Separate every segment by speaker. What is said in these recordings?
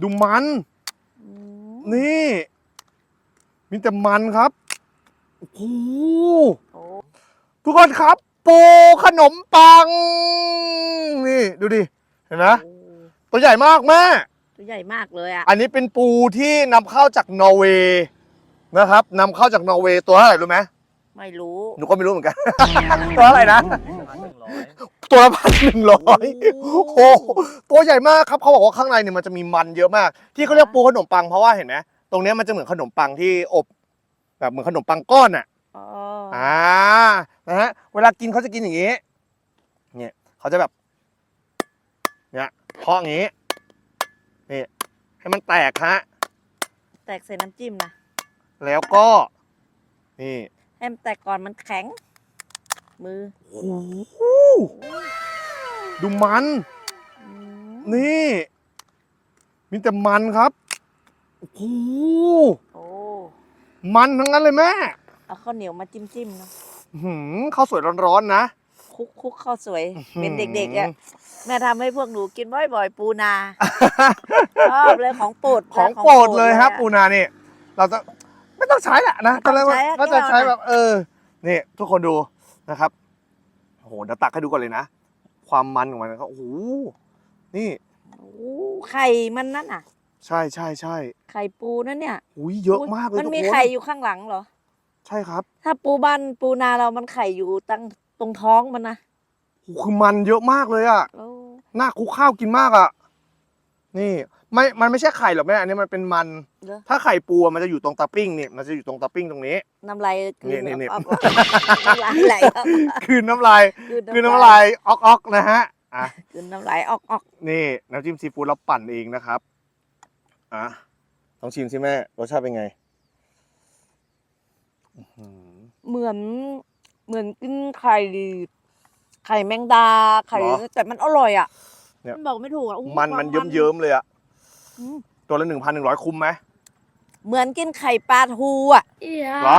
Speaker 1: ดูมัน
Speaker 2: อืม
Speaker 1: นี่ มีแต่มันครับโอ้โห
Speaker 2: โอ้
Speaker 1: ทุกคนครับ ปูขนมปัง นี่ ดูดิ เห็นไหมตัวใหญ่มากแม่
Speaker 2: ตัวใหญ่มากเลยอะ
Speaker 1: อันนี้เป็นปูที่นำเข้าจากนอร์เวย์นะครับนำเข้าจากนอร์เวย์ตัวเท่าไหร่รู้ไหม
Speaker 2: ไม่รู้
Speaker 1: หนูก็ไม่รู้เหมือนกัน ตัวเท่าไหร่นะ ตัวละพันหนึ่งร้อยโอ้โหตัวใหญ่มากครับเขาบอกว่าข้างในเนี่ยมันจะมีมันเยอะมาก ที่เขาเรียกปูขนมปังเพราะว่าเห็นไหมตรงเนี้ยมันจะเหมือนขนมปังที่อบแบบเหมือนขนมปังก้อนอะ
Speaker 2: อ๋อ
Speaker 1: อ่านะฮะเวลากินเขาจะกินอย่างนี้เนี่ยเขาจะแบบเนี่ยเคาะอย่างนี้นี่ให้มันแตกฮะ
Speaker 2: แตกใส่น้ำจิ้มนะ
Speaker 1: แล้วก็นี่
Speaker 2: ให้มันแตกก่อนมันแข็ง มือ
Speaker 1: โอ้โหดูมัน
Speaker 2: อืม
Speaker 1: นี่ มีแต่มันครับ โอ้โห
Speaker 2: โอ้
Speaker 1: มันทั้งนั้นเลยแม่
Speaker 2: เอาข้าวเหนียวมาจิ้มจิ้มๆเนาะ
Speaker 1: อื้อหือข้าวสวยร้อนๆนะ
Speaker 2: คุกคุกข้าวสวยเป็นเด็กๆอะแม่ทำให้พวกหนูกินบ่อยๆ ปูนาชอบเลยของโปรด
Speaker 1: ของ
Speaker 2: นะ
Speaker 1: โปรดเลยครับ
Speaker 2: อะ
Speaker 1: ปูนานี่เราจะไม่ต้องใช้แหละนะตอนแรกว่า
Speaker 2: ไม่
Speaker 1: ก็
Speaker 2: ต้องใช้
Speaker 1: จะ
Speaker 2: อะแก้วน่ะ
Speaker 1: ใช้แบบเออนี่ทุกคนดู นะครับโอ้โหเดี๋ยวตักให้ดูก่อนเลยนะ ความมันของมันนะครับโอ้โหนี่
Speaker 2: โอ้ไข่มันนั่นน่ะ
Speaker 1: ใช่ใช่ใช่
Speaker 2: ไข่ปูนั่นเนี่ย
Speaker 1: อุ้ยเยอะมากเลย
Speaker 2: มัน
Speaker 1: ทุก
Speaker 2: มี
Speaker 1: คน
Speaker 2: ไข่อยู่ข้างหลังเหรอ
Speaker 1: ใช่ครับ
Speaker 2: ถ้าปูบ้านปูนาเรามันไข่อยู่ตั้งตรงท้องมันนะ
Speaker 1: โอ้โหคือมันเยอะมากเลยอะ
Speaker 2: โอ้
Speaker 1: น่าคลุกข้าวกินมากอะนี่ ไม่ มันไม่ใช่ไข่หรอกแม่ อันนี้มันเป็นมัน
Speaker 2: เหรอ
Speaker 1: ถ้าไข่ปูอะมันจะอยู่ตรงตาปิ้งเนี่ย มันจะอยู่ตรงตาปิ้งตรงนี้
Speaker 2: น้ำลายกลืน
Speaker 1: นี่นี่
Speaker 2: ออกๆน้ำลายไหลออก
Speaker 1: คืนน้ำลาย
Speaker 2: กลืน
Speaker 1: คืนน้ำลายออกออกๆนะฮะ อะ
Speaker 2: กลืนน้ำลายออกออก
Speaker 1: นี่น้ำจิ้มซีฟู้ดเราปั่นเองนะครับ อะลองชิมสิแม่ รสชาติเป็นไงอื้อหือ
Speaker 2: เหมือน เหมือนกินไข่ไข่แมงดาไข่
Speaker 1: เหรอ
Speaker 2: แต่มันอร่อยอะ
Speaker 1: เนี่ย
Speaker 2: มันบอกไม่ถูกอะโอ้โห
Speaker 1: มัน
Speaker 2: ควา
Speaker 1: มันเยิ้มเยิ้มๆเลยอะ
Speaker 2: อืม
Speaker 1: ตัวละหนึ่งพันหนึ่งร้อยคุ้มไหม
Speaker 2: เหมือนกินไข่ปลาทูอะ
Speaker 1: เหรอ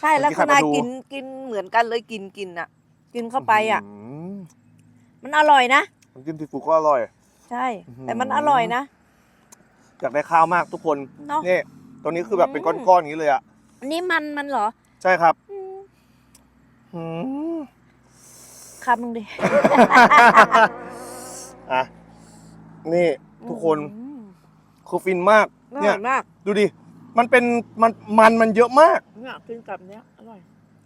Speaker 2: ใช่
Speaker 1: เหมือน
Speaker 2: แล้ว
Speaker 1: กินไข่
Speaker 2: คณะ
Speaker 1: ปลาทู
Speaker 2: กินกินเหมือนกันเลยกินกินอะ กินเข้าไปอะ
Speaker 1: ม
Speaker 2: มันอร่อยนะ
Speaker 1: น้ำจิ้มซีฟู้ดก็อร่อย
Speaker 2: ใช่
Speaker 1: อื้อหือ
Speaker 2: แต่มันอร่อยนะ
Speaker 1: อยากได้ข้าวมากทุกคน
Speaker 2: เนาะ
Speaker 1: นี่ตัวนี้คือแบบเป็น
Speaker 2: อืม
Speaker 1: ก้อนๆอย่างนี้เลยอะ
Speaker 2: อันนี้มันมันเหรอ
Speaker 1: ใช่ครับ
Speaker 2: อืม
Speaker 1: อืม
Speaker 2: คำหนึงดิ
Speaker 1: อะนี่ทุกคน
Speaker 2: อืม
Speaker 1: คือฟินมาก
Speaker 2: อ
Speaker 1: เนี่
Speaker 2: ร่
Speaker 1: ย
Speaker 2: อยมาก
Speaker 1: ดูดิมันเป็นมันมันมันเยอะมาก
Speaker 2: เนี่ยกินกับเนี้ยอร่อย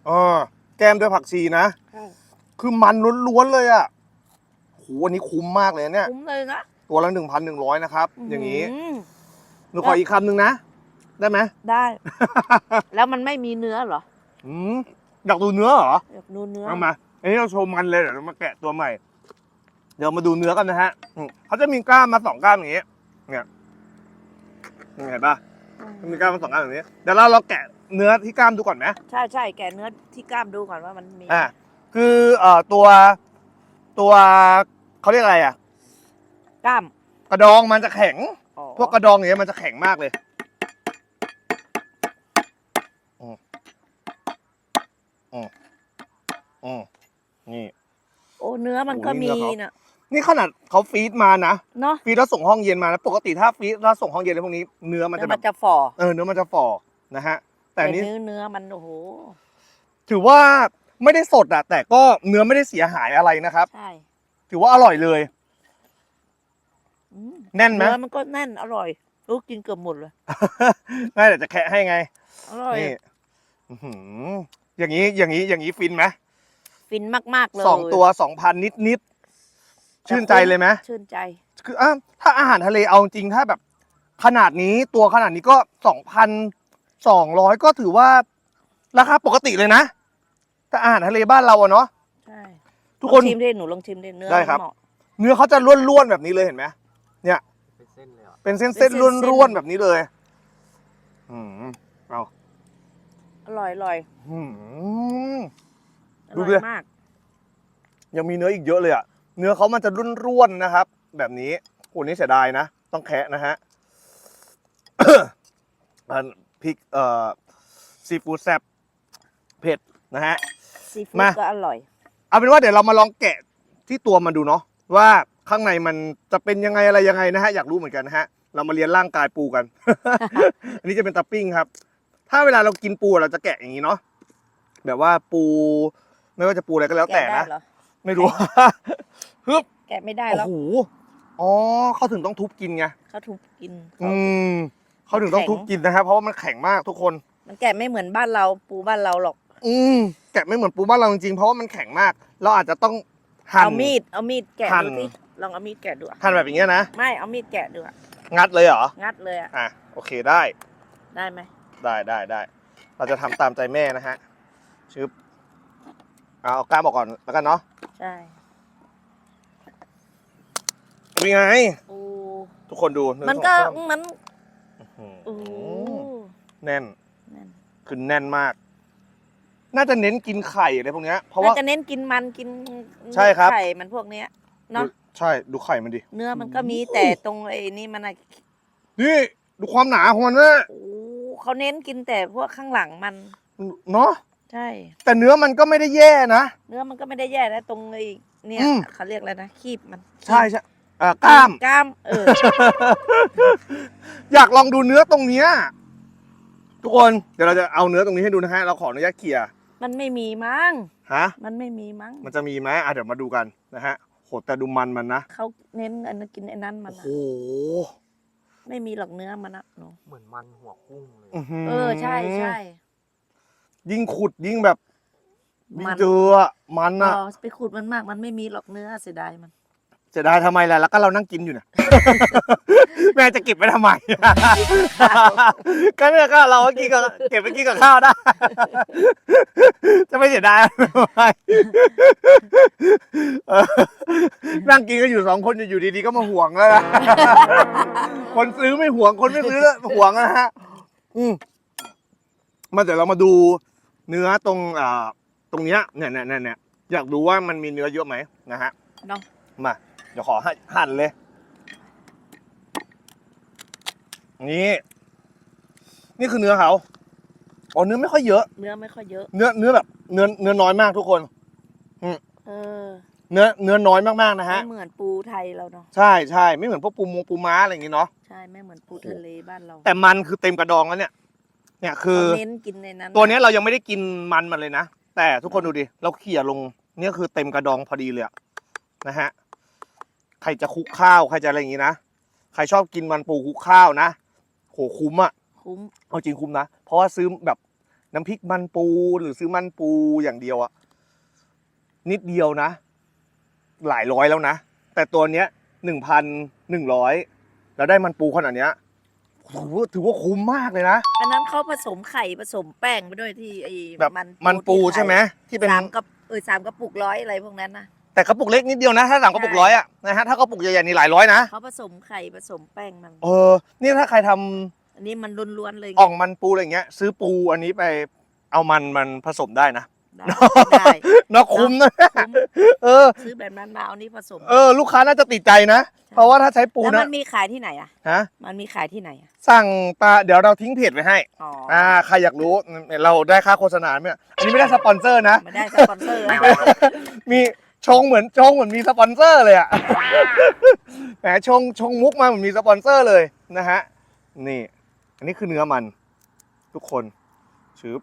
Speaker 1: อ่าแก้มด้วยผักชีนะ
Speaker 2: ใช่
Speaker 1: คือมันล้วนๆเลยอะโหอันนี้คุ้มมากเลยเนี่ย
Speaker 2: คุ้มเลยนะ
Speaker 1: ตัวละหนึ่งพันหนึ่งร้อยนะครับ อย่างนี้
Speaker 2: นี้
Speaker 1: หนูขออีกคำหนึ่งนะ ได้ไหม
Speaker 2: ได้ แล้วมันไม่มีเนื้อเหรอ
Speaker 1: อืมอยากดูเนื้อเหรอ
Speaker 2: อยากดูเนื้อ
Speaker 1: เอามา อันนี้เราโชว์มันเลยเดี๋ยวเรามาแกะตัวใหม่ เดี๋ยวมาดูเนื้อกันนะฮะอืมเขาจะมีกล้ามมาสองกล้ามอย่างนี้เนี่ยนี่ เห็นปะ
Speaker 2: อืม
Speaker 1: เขามีกล้ามมาสองกล้ามอย่างนี้เดี๋ยวเราเราแกะเนื้อที่กล้ามดูก่อนไหม
Speaker 2: ใช่ใช่แกะเนื้อที่กล้ามดูก่อนว่ามันมี
Speaker 1: อ่าคือเอ่อตัวตัวเขาเรียกอะไรอะ
Speaker 2: กล้าม
Speaker 1: กระดองมันจะแข็ง
Speaker 2: อ๋อ
Speaker 1: พวกกระดองอย่างเงี้ยมันจะแข็งมากเลยอืมอืมอืมนี่
Speaker 2: โอ้เนื้อมัน
Speaker 1: โอ้
Speaker 2: ก็
Speaker 1: นี่
Speaker 2: มี
Speaker 1: เนื้อเขา
Speaker 2: นะ
Speaker 1: นี่ขนาดเขาฟีดมานะ
Speaker 2: เนาะ
Speaker 1: ฟีดแล้วส่งห้องเย็นมานะปกติถ้าฟีดแล้วส่งห้องเย็นอะไรพวกนี้เนื้อมันจะ
Speaker 2: เนื้อ
Speaker 1: แบ
Speaker 2: มัน
Speaker 1: บ
Speaker 2: จะฝ่อ
Speaker 1: เออเนื้อมันจะฝ่อนะฮะแต่อันนี้
Speaker 2: เนื้อเนื้อมันโอ้โห
Speaker 1: ถือว่าไม่ได้สดอะแต่ก็เนื้อไม่ได้เสียหายอะไรนะครับ
Speaker 2: ใช่
Speaker 1: ถือว่าอร่อยเลย
Speaker 2: อืม
Speaker 1: แน่นไหม
Speaker 2: เนื้อ มันก็แน่นอร่อยลูกกินเกือบหมดเลย
Speaker 1: น่าเดี๋ยวจะแคะให้ไง
Speaker 2: อร่อย
Speaker 1: นี่อื้อหืออย่างนี้อย่างนี้อย่างนี้ฟินไหม
Speaker 2: ฟินมากๆเลย
Speaker 1: สองตัวสองพันนิดนิดๆ ชื่นใจเลยไหม
Speaker 2: ชื่นใจ
Speaker 1: คืออะถ้าอาหารทะเลเอาจริงถ้าแบบ ขนาดนี้ตัวขนาดนี้ก็สองพันสองร้อยก็ถือว่า ราคาปกติเลยนะแต่อาหารทะเลบ้านเราอะเนาะ
Speaker 2: ใช่
Speaker 1: ทุกคน
Speaker 2: ลองชิมดิหนูลองชิมดิเนื้อ
Speaker 1: ได้ครับ
Speaker 2: เหมาะ
Speaker 1: เนื้อเขาจะล้วนๆแบบนี้เลยเห็นไหมเนี่ย
Speaker 3: เป็นเส้นเลยอะ
Speaker 1: เป็นเส้น
Speaker 2: เป็น
Speaker 1: ๆ
Speaker 2: เส้นๆ
Speaker 1: ล้วนๆแบบนี้เลย อืมเอา
Speaker 2: อร่อยอร่อย
Speaker 1: อืม
Speaker 2: อ
Speaker 1: ดู
Speaker 2: ร่อ
Speaker 1: ดิ
Speaker 2: ยมาก
Speaker 1: ยังมีเนื้ออีกเยอะเลยอะ เนื้อเขามันจะร่วนๆนะครับ แบบนี้โอ้นี่เสียดายนะ ต้องแคะนะฮะอันพริกเอ่อซีฟู้ดแซ่บเผ็ดนะฮะ
Speaker 2: ซีฟู้
Speaker 1: มา
Speaker 2: ดก็อร่อย
Speaker 1: เอาเป็นว่าเดี๋ยวเรามาลองแกะที่ตัวมันดูเนาะว่าข้างในมันจะเป็นยังไงอะไรยังไงนะฮะอยากรู้เหมือนกันนะฮะเรามาเรียนร่างกายปูกัน อันนี้จะเป็นตับปิ้งครับ ถ้าเวลาเรากินปูเราจะแกะอย่างนี้เนาะแบบว่าปู ไม่ว่าจะปูอะไรก็แล้วแต่
Speaker 2: แกะได้
Speaker 1: นะ
Speaker 2: เหรอ
Speaker 1: ไม่รู้ ฮึบ
Speaker 2: แกะไม่ได้
Speaker 1: โอ้
Speaker 2: หรอก
Speaker 1: โหอ๋อเขาถึงต้องทุบกินไง
Speaker 2: เขาถูกกิน
Speaker 1: อืมเขาถึงต้องทุบกินนะครับเพราะว่ามันแข็งมากทุกคน
Speaker 2: มันแกะไม่เหมือนบ้านเราปูบ้านเราหรอก
Speaker 1: อืมแกะไม่เหมือนปูบ้านเราจริงๆเพราะว่ามันแข็งมาก เราอาจจะต้องหั่น
Speaker 2: เอามีด เอามีดแกะ
Speaker 1: หั่น
Speaker 2: ดูสิลองเอามีดแกะดูอะ
Speaker 1: หั่นแบบอย่างเงี้ยนะ
Speaker 2: ไม่เอามีดแกะดูอะ
Speaker 1: งัดเลยเหรอ
Speaker 2: งัดเลยอะ
Speaker 1: อะโอเคได้
Speaker 2: ได้ไหม
Speaker 1: ได้ได้ได้เราจะทำตามใจแม่นะฮะชึบ เอาเอากล้ามออกก่อนแล้วกันเนาะ
Speaker 2: ใช่
Speaker 1: เป็นไง
Speaker 2: ปู
Speaker 1: ทุกคนดูหง
Speaker 2: มันก็
Speaker 1: สองสา
Speaker 2: มัน
Speaker 1: อื้อ
Speaker 2: โอ้
Speaker 1: หือแน่น
Speaker 2: นั่น
Speaker 1: คือแน่นมาก น่าจะเน้นกินไข่อะไรพวกเนี้ย เพราะ
Speaker 2: น่า
Speaker 1: ว่า
Speaker 2: จะเน้นกินมันกิน
Speaker 1: ใช่ครับ
Speaker 2: ไข่มันพวกเนี้ยเนาะ
Speaker 1: ดูใช่ดูไข่มันดิ
Speaker 2: เนื้อมันก็มีแต่ตรงไอ้นี่มันอะ
Speaker 1: นี่ ดูความหนาของมันนะ
Speaker 2: โอ้เขาเน้นกินแต่พวกข้างหลังมัน
Speaker 1: เนาะใช่
Speaker 2: ใช่
Speaker 1: แต่เนื้อมันก็ไม่ได้แย่นะ
Speaker 2: เนื้อมันก็ไม่ได้แย่นะตรงไอ้เนี่ย
Speaker 1: อืม
Speaker 2: เขาเรียกอะไรนะคีบมัน
Speaker 1: ใช่ใช่เอ่อกล้าม
Speaker 2: กล้าม เออ
Speaker 1: อยากลองดูเนื้อตรงเนี้ยทุกคนเดี๋ยวเราจะเอาเนื้อตรงนี้ให้ดูนะฮะเราขออนุญาตเขี่ยร์
Speaker 2: มันไม่มีมั้ง
Speaker 1: ฮะ
Speaker 2: มันไม่มีมั้ง
Speaker 1: มันจะมีไหมอะเดี๋ยวมาดูกันนะฮะโหแต่ดูมันมันนะ
Speaker 2: เขาเน้นอันนั้นกินไอ้นั้นมัน
Speaker 1: โอ้
Speaker 2: อะ
Speaker 1: โห
Speaker 2: ไม่มีหรอกเนื้อมันอะหนู
Speaker 3: เหมือนมันหัวกุ้งเลย
Speaker 1: อื้อหื
Speaker 2: เออใช่ใช่
Speaker 1: ยิ่งขุดยิ่งแบบยิ่ง
Speaker 2: มัน
Speaker 1: เจออะมัน
Speaker 2: พ
Speaker 1: อะ
Speaker 2: อไปขูดมันมากมันไม่มีหรอกเนื้อเสียดายมัน
Speaker 1: เสียดายทำไมล่ะแล้วก็เรานั่งกินอยู่นะ แม่จะเก็บไว้ทำไม ก็เนี่ยก็เราก็กินกับเก็บไปกินกับข้าวได้ จะไม่เสียดายทำไมเออนั่งกินก็อยู่สองคนอยู่ดีๆก็มาห่วงแล้วนะ คนซื้อไม่ห่วงคนไม่ซื้อห่วงนะฮะ อืมมาเดี๋ยวเรามาดู เนื้อตรงอ่าตรงเนี้ยเนี่ยเนี่ยเนี่ยเนี่ยอยากดูว่ามันมีเนื้อเยอะไหมนะฮะ
Speaker 2: เนาะ
Speaker 1: มา เดี๋ยวขอให้หั่นเลย นี่ นี่คือเนื้อเขาอ๋อเนื้อไม่ค่อยเยอะ
Speaker 2: เนื้อไม่ค่อยเยอะ
Speaker 1: เนื้อเนื้อแบบเนื้อเนื้อน้อยมากทุกคน
Speaker 2: เออ
Speaker 1: เนื้อเนื้อน้อยมากๆนะฮะ
Speaker 2: ไม่เหมือนปูไทยเราเนาะ
Speaker 1: ใช่ใช่ไม่เหมือนพวกปูมงปูม้าอะไรอย่างงี้เนาะ
Speaker 2: ใช่ ไม่เหมือนปูทะเลบ้านเรา
Speaker 1: แต่มันคือเต็มกระดองแล้วเนี่ย เนี่ยคือ
Speaker 2: เขาเน้นกินในนั้น
Speaker 1: ตัวเนี้ยเรายังไม่ได้กินมันมันเลยนะ แต่ทุกคนดูดิ เราเขี่ยลง เนี่ยคือเต็มกระดองพอดีเลยอะนะฮะ ใครจะคลุกข้าว ใครจะอะไรอย่างงี้นะ ใครชอบกินมันปูคลุกข้าวนะ โหคุ้มอะ
Speaker 2: คุ้ม
Speaker 1: เอาจริงคุ้มนะ เพราะว่าซื้อแบบน้ำพริกมันปูหรือซื้อมันปูอย่างเดียวอะนิดเดียวนะ หลายร้อยแล้วนะ แต่ตัวเนี้ยหนึ่งพันหนึ่งร้อยแล้วได้มันปูขนาดเนี้ย ถือว่าถือว่าคุ้มมากเลยนะ
Speaker 2: อันนั้นเขาผสมไข่ผสมแป้งไปด้วยที่ไอ้
Speaker 1: แบบ
Speaker 2: มัน
Speaker 1: มันปู
Speaker 2: ที่ขาย
Speaker 1: ใช่ไหมที่เป็น
Speaker 2: สามกับเออสามกระปุกร้อยอะไรพวกนั้นนะ
Speaker 1: แต่กระปุกเล็กนิดเดียวนะ ถ้าสั่งกระปุก
Speaker 2: ใช่
Speaker 1: ร้อยอะนะฮะถ้ากระปุกใหญ่ๆนี่หลายร้อยนะ
Speaker 2: เขาผสมไข่ผสมแป้งมัน
Speaker 1: เออนี่ถ้าใครทำ
Speaker 2: อันนี้มันล้วนๆเลย
Speaker 1: อ่องมันปูอะไรเงี้ย ซื้อปูอันนี้ไปเอามันมันผสมได้นะ
Speaker 2: ได้ได้
Speaker 1: เนาะคุ้มนะ
Speaker 2: คุ้ม
Speaker 1: เออ
Speaker 2: ซื้อแบบนั้นมาเอานี่ผสม
Speaker 1: เออ ลูกค้าน่าจะติดใจนะ เพราะว่าถ้าใช้ปู
Speaker 2: แล้ว
Speaker 1: นะ
Speaker 2: มันมีขายที่ไหนอะ
Speaker 1: ฮะ
Speaker 2: มันมีขายที่ไหนอะ
Speaker 1: สั่งปลาเดี๋ยวเราทิ้งเพจไว้ให้
Speaker 2: อ๋อ
Speaker 1: อ่าใครอยากรู้เราได้ค่าโฆษณาไหมอันนี้ไม่ได้สปอนเซอร์นะ
Speaker 2: ไม่ได้สปอนเซอร์
Speaker 1: มีชงเหมือนชงเหมือนมีสปอนเซอร์เลยอะ แหมชงชงมุกมาเหมือนมีสปอนเซอร์เลยนะฮะ นี่ อันนี้คือเนื้อมัน ทุกคนชืบ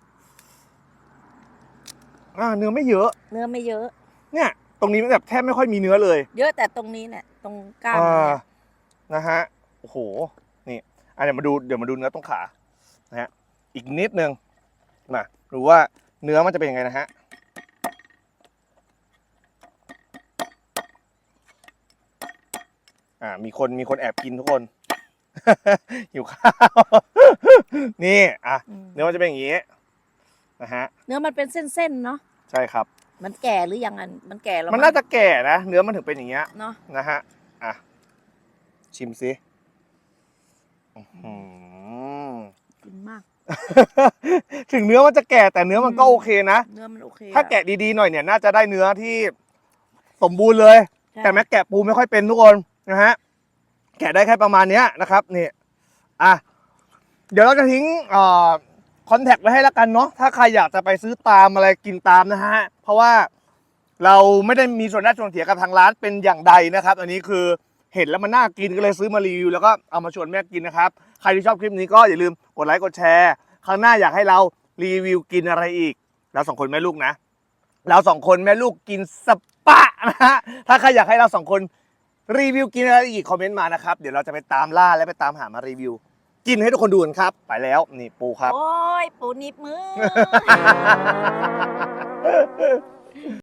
Speaker 1: อ่าเนื้อไม่เยอะ
Speaker 2: เนื้อไม่เยอะ
Speaker 1: เนี่ย ตรงนี้แบบแทบไม่ค่อยมีเนื้อเลย
Speaker 2: เยอะแต่ตรงนี้เนี่ยตรงกล้าม
Speaker 1: อ่า
Speaker 2: เนี่ย
Speaker 1: นะฮะ โอ้โห นี่อะเดี๋ยวมาดู เดี๋ยวมาดูเนื้อตรงขา นะฮะ อีกนิดนึง มาดูว่าเนื้อมันจะเป็นยังไงนะฮะ อ่า มีคน มีคนแอบกินทุกคน หิวข้าว นี่ อะ
Speaker 2: อืม
Speaker 1: เนื้อมันจะเป็นอย่างนี้ นะฮะ
Speaker 2: เนื้อมันเป็นเส้นๆเนาะ
Speaker 1: ใช่ครับ
Speaker 2: มันแก่หรือยังอันมันแก่แล้ว
Speaker 1: มันน่าจะแก่นะ เนื้อมันถึงเป็นอย่างเงี้ย
Speaker 2: เนาะ
Speaker 1: นะฮะอะชิมสิอื้อหือ
Speaker 2: กินมาก
Speaker 1: ถึงเนื้อมันจะแก่แต่เนื้อมันก็
Speaker 2: อืม
Speaker 1: โอเคนะ
Speaker 2: เนื้อมันโอเค
Speaker 1: ถ้า
Speaker 2: อะ
Speaker 1: แกะดีๆหน่อยเนี่ย น่าจะได้เนื้อที่สมบูรณ์เลย
Speaker 2: ใช่
Speaker 1: แต่แม้แกะปูไม่ค่อยเป็นทุกคนนะฮะแกะได้แค่ประมาณเนี้ยนะครับนี่อะเดี๋ยวเราจะทิ้งเอ่อ คอนแทคไว้ให้แล้วกันเนาะถ้าใครอยากจะไปซื้อตามอะไรกินตามนะฮะ เพราะว่าเราไม่ได้มีส่วนได้ส่วนเสียกับทางร้านเป็นอย่างใดนะครับ อันนี้คือเห็นแล้วมันน่ากินก็เลยซื้อมารีวิวแล้วก็เอามาชวนแม่กินนะครับ ใครที่ชอบคลิปนี้ก็อย่าลืมกดไลค์กดแชร์ครั้งหน้าอยากให้เรารีวิวกินอะไรอีกเราสองคนแม่ลูกนะ เราสองคนแม่ลูกกินสปะนะฮะถ้าใครอยากให้เราสองคนรีวิวกินอะไรอีกคอมเมนต์มานะครับ เดี๋ยวเราจะไปตามล่าและไปตามหามารีวิว กินให้ทุกคนดูกันครับ ไปแล้วนี่ปูครับ
Speaker 2: โอ้ยปูนิบมือ